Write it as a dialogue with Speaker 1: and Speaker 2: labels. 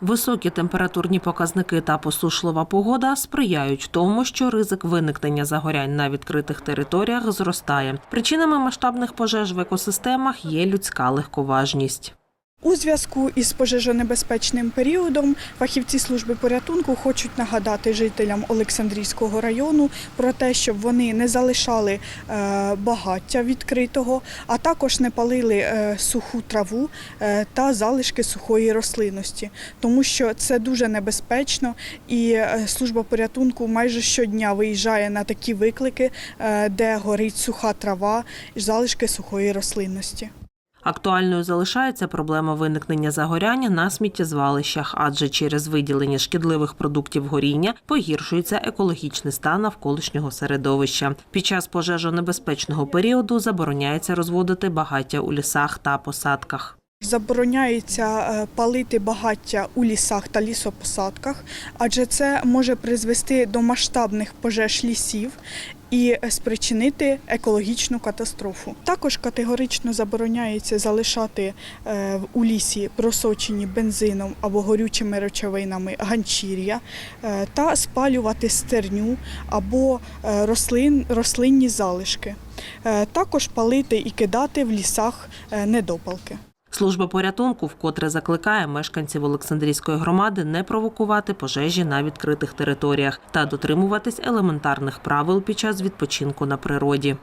Speaker 1: Високі температурні показники та посушлива погода сприяють тому, що ризик виникнення загорянь на відкритих територіях зростає. Причинами масштабних пожеж в екосистемах є людська легковажність.
Speaker 2: У зв'язку із пожежонебезпечним періодом фахівці служби порятунку хочуть нагадати жителям Олександрійського району про те, щоб вони не залишали е, багаття відкритого, а також не палили е, суху траву е, та залишки сухої рослинності, тому що це дуже небезпечно, і служба порятунку майже щодня виїжджає на такі виклики, де горить суха трава і залишки сухої рослинності.
Speaker 1: Актуальною залишається проблема виникнення загоряння на сміттєзвалищах, адже через виділення шкідливих продуктів горіння погіршується екологічний стан навколишнього середовища. Під час пожежонебезпечного періоду забороняється розводити багаття у лісах та посадках.
Speaker 2: Забороняється е, палити багаття у лісах та лісопосадках, адже це може призвести до масштабних пожеж лісів і спричинити екологічну катастрофу. Також категорично забороняється залишати е, у лісі просочені бензином або горючими речовинами ганчір'я е, та спалювати стерню або рослин, рослинні залишки. Також палити і кидати в лісах недопалки.
Speaker 1: Служба порятунку вкотре закликає мешканців Олександрійської громади не провокувати пожежі на відкритих територіях та дотримуватись елементарних правил під час відпочинку на природі.